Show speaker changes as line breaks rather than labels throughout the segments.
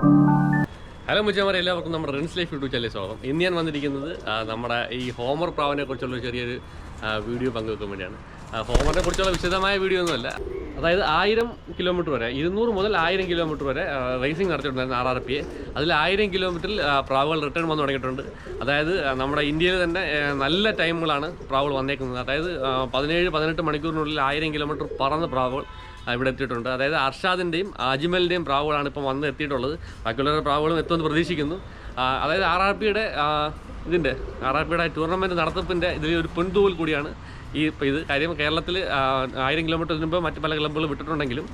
Hello മുച്ചമാരെ എല്ലാവർക്കും നമ്മുടെ rinse life YouTube ചാനലിൽ സ്വാഗതം. ഇന്ന് ഞാൻ വന്നിരിക്കുന്നത് നമ്മുടെ ഈ ഹോമർ പ്രാവിനെ കുറിച്ചുള്ള ചെറിയൊരു വീഡിയോ പങ്കുവെക്കാൻ വേണ്ടിയാണ്. ഹോമറിനെ കുറിച്ചുള്ള വിശദമായ വീഡിയോ ഒന്നുമല്ല. അതായത് ആയിരം കിലോമീറ്റർ വരെ ഇരുന്നൂറ് മുതൽ ആയിരം കിലോമീറ്റർ വരെ റേസിംഗ് നടത്തിയിട്ടുണ്ടായിരുന്നു ആർ ആർ പി അതിൽ ആയിരം കിലോമീറ്ററിൽ പ്രാവുകൾ റിട്ടേൺ വന്നു തുടങ്ങിയിട്ടുണ്ട്. അതായത് നമ്മുടെ ഇന്ത്യയിൽ തന്നെ നല്ല ടൈമുകളാണ് പ്രാവുകൾ വന്നേക്കുന്നത്. അതായത് പതിനേഴ് പതിനെട്ട് മണിക്കൂറിനുള്ളിൽ ആയിരം കിലോമീറ്റർ പറന്ന പ്രാവുകൾ ഇവിടെ എത്തിയിട്ടുണ്ട്. അതായത് അർഷാദിന്റെയും അജ്മലിന്റെയും പ്രാവുകളാണ് ഇപ്പോൾ വന്ന് എത്തിയിട്ടുള്ളത്. ബാക്കിയുള്ള പ്രാവുകളും എത്തുമെന്ന് പ്രതീക്ഷിക്കുന്നു. അതായത് ആർ ആർ പിയുടെ ഇതിന്റെ ആർ ആർ പിയുടെ ടൂർണമെന്റ് നടത്തിപ്പിന്റെ ഇതിൽ ഒരു പൊൻതൂവൽ കൂടിയാണ്. ഈ ഇത് കാര്യം കേരളത്തിൽ ആയിരം കിലോമീറ്റർ മുമ്പ് മറ്റ് പല ക്ലബ്ബുകൾ വിട്ടിട്ടുണ്ടെങ്കിലും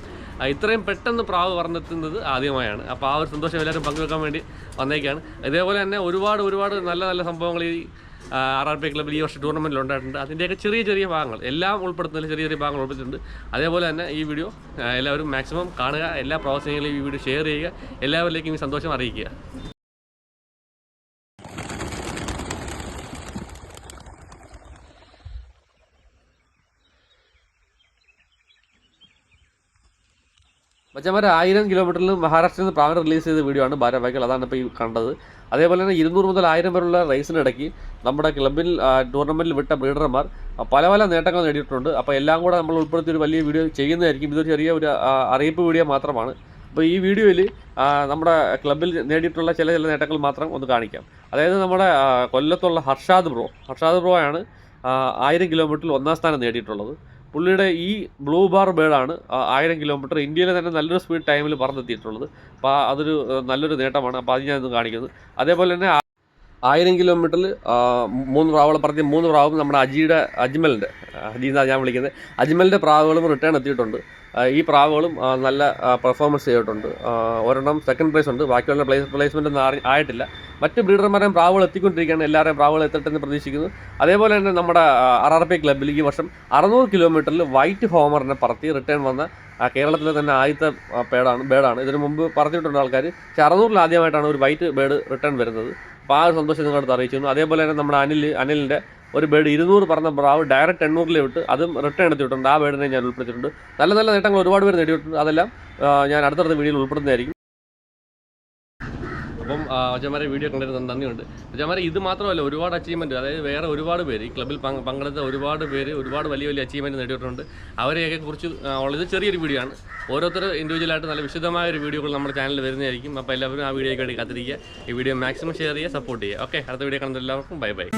ഇത്രയും പെട്ടെന്ന് പ്രാവ് പറഞ്ഞെത്തുന്നത് ആദ്യമായാണ്. അപ്പോൾ ആ ഒരു സന്തോഷം എല്ലാവരും പങ്കുവെക്കാൻ വേണ്ടി വന്നേക്കാണ്. ഇതേപോലെ തന്നെ ഒരുപാട് ഒരുപാട് നല്ല നല്ല സംഭവങ്ങൾ ഈ ആർ ആർ പി ക്ലബ്ബിൽ ഈ വർഷം ടൂർണമെന്റിൽ ഉണ്ടായിട്ടുണ്ട്. അതിന്റെയൊക്കെ ചെറിയ ചെറിയ ഭാഗങ്ങൾ എല്ലാം ഉൾപ്പെടുത്തുന്നതിൽ ചെറിയ ചെറിയ ഭാഗങ്ങൾ ഉൾപ്പെടുത്തിയിട്ടുണ്ട്. അതേപോലെ തന്നെ ഈ വീഡിയോ എല്ലാവരും മാക്സിമം കാണുക എല്ലാ പ്രവാസികളെയും ഈ വീഡിയോ ഷെയർ ചെയ്യുക എല്ലാവരിലേക്കും ഈ സന്തോഷം അറിയിക്കുക. മച്ചന്മാരെ ആയിരം കിലോമീറ്ററിൽ മഹാരാഷ്ട്രയിൽ നിന്ന് പ്രാവൻ റിലീസ് ചെയ്ത വീഡിയോ ആണ് ഭാരവാഹികൾ അതാണ് ഇപ്പോൾ ഈ കണ്ടത്. അതേപോലെ തന്നെ ഇരുന്നൂറ് മുതൽ ആയിരം വരെയുള്ള റേസിനിടയ്ക്ക് നമ്മുടെ ക്ലബിൽ ടൂർണമെന്റിൽ വിട്ട ബ്രീഡർമാർ പല പല നേട്ടങ്ങൾ നേടിയിട്ടുണ്ട്. അപ്പോൾ എല്ലാം കൂടെ നമ്മൾ ഉൾപ്പെടുത്തി ഒരു വലിയ വീഡിയോ ചെയ്യുന്നതായിരിക്കും. ഇതൊരു ചെറിയ ഒരു അറിയിപ്പ് വീഡിയോ മാത്രമാണ്. അപ്പോൾ ഈ വീഡിയോയിൽ നമ്മുടെ ക്ലബിൽ നേടിയിട്ടുള്ള ചില ചില നേട്ടങ്ങൾ മാത്രം ഒന്ന് കാണിക്കാം. അതായത് നമ്മുടെ കൊല്ലത്തുള്ള ഹർഷാദ് ബ്രോ. ഹർഷാദ് ബ്രോ ആണ് ആയിരം കിലോമീറ്ററിൽ ഒന്നാം സ്ഥാനം നേടിയിട്ടുള്ളത്. പുള്ളിയുടെ ഈ ബ്ലൂ ബാർ ബേഡാണ് ആയിരം കിലോമീറ്റർ ഇന്ത്യയിലെ തന്നെ നല്ലൊരു സ്പീഡ് ടൈമിൽ പറന്നെത്തിയിട്ടുള്ളത്. അപ്പോൾ അതൊരു നല്ലൊരു നേട്ടമാണ്. അപ്പോൾ അത് ഞാൻ ഇന്ന് കാണിക്കുന്നത്. അതേപോലെ തന്നെ ആയിരം കിലോമീറ്ററിൽ മൂന്ന് പ്രാവുകൾ പറഞ്ഞ മൂന്ന് പ്രാവും നമ്മുടെ അജിയുടെ അജ്മലിന്റെ അജി എന്നാണ് ഞാൻ വിളിക്കുന്നത്. അജ്മലിന്റെ പ്രാവുകളും റിട്ടേൺ എത്തിയിട്ടുണ്ട്. ഈ പ്രാവുകളും നല്ല പെർഫോമൻസ് ചെയ്തിട്ടുണ്ട്. ഒരെണ്ണം സെക്കൻഡ് പ്ലേസ് ഉണ്ട്. ബാക്കിയുള്ള പ്ലേസ് പ്ലേസ്മെന്റ് ഒന്നും ആയിട്ടില്ല. മറ്റ് ബ്രീഡർമാരെയും പ്രാവുകൾ എത്തിക്കൊണ്ടിരിക്കുകയാണ്. എല്ലാവരെയും പ്രാവുകൾ എത്തട്ടെന്ന് പ്രതീക്ഷിക്കുന്നു. അതേപോലെ തന്നെ നമ്മുടെ ആർ ആർ പി ക്ലബ്ബിൽ ഈ വർഷം അറുന്നൂറ് കിലോമീറ്ററിൽ വൈറ്റ് ഹോമറിനെ പറത്തി റിട്ടേൺ വന്ന കേരളത്തിലെ തന്നെ ആദ്യത്തെ പേടാണ് ബേഡാണ് ഇതിനു മുമ്പ് പറഞ്ഞിട്ടുണ്ട് ആൾക്കാർ പക്ഷേ അറുന്നൂറിൽ ആദ്യമായിട്ടാണ് ഒരു വൈറ്റ് ബേഡ് റിട്ടേൺ വരുന്നത്. അപ്പോൾ ആ സന്തോഷം നിങ്ങളടുത്ത് അറിയിച്ചിരുന്നു. അതേപോലെ തന്നെ നമ്മുടെ അനിൽ അനിലിന്റെ ഒരു ബേഡ് ഇരുന്നൂറ് പറഞ്ഞ പ്രാവ് ഡയറക്റ്റ് എണ്ണൂറിൽ വിട്ട് അതും റിട്ടേൺ എടുത്തിട്ടുണ്ട് ആ ബേഡിനെ ഞാൻ ഉൾപ്പെടുത്തിയിട്ടുണ്ട്. നല്ല നല്ല നേട്ടങ്ങൾ ഒരുപാട് പേര് നേടിയിട്ടുണ്ട്. അതെല്ലാം ഞാൻ അടുത്തടുത്ത വീഡിയോയിൽ ഉൾപ്പെടുന്നതായിരിക്കും അപ്പം അജമാരെ വീഡിയോ കണ്ടിരുന്ന നന്ദിയുണ്ട്. അജമാരെ ഇത് മാത്രമല്ല ഒരുപാട് അച്ചീവ്മെന്റ് അതായത് വേറെ ഒരുപാട് പേര് ഈ ക്ലബ്ബിൽ പങ്ക് പങ്കെടുത്ത ഒരുപാട് പേര് ഒരുപാട് വലിയ വലിയ അച്ചീവ്മെന്റ് നേടിയിട്ടുണ്ട്. അവരെയൊക്കെ കുറിച്ച് ഉള്ളത് ചെറിയൊരു വീഡിയോ ആണ്. ഓരോരുത്തർ ഇൻഡിവിജ്വലായിട്ട് നല്ല വിശദമായ ഒരു വീഡിയോകൾ നമ്മുടെ ചാനലിൽ വരുന്നതായിരിക്കും. അപ്പോൾ എല്ലാവരും ആ വീഡിയോയ്ക്ക് വേണ്ടി കാത്തിരിക്കുക. ഈ വീഡിയോ മാക്സിമം ഷെയർ ചെയ്യുക സപ്പോർട്ട് ചെയ്യുക. ഓക്കെ അടുത്ത വീഡിയോ കാണുന്ന എല്ലാവർക്കും ബൈ ബൈ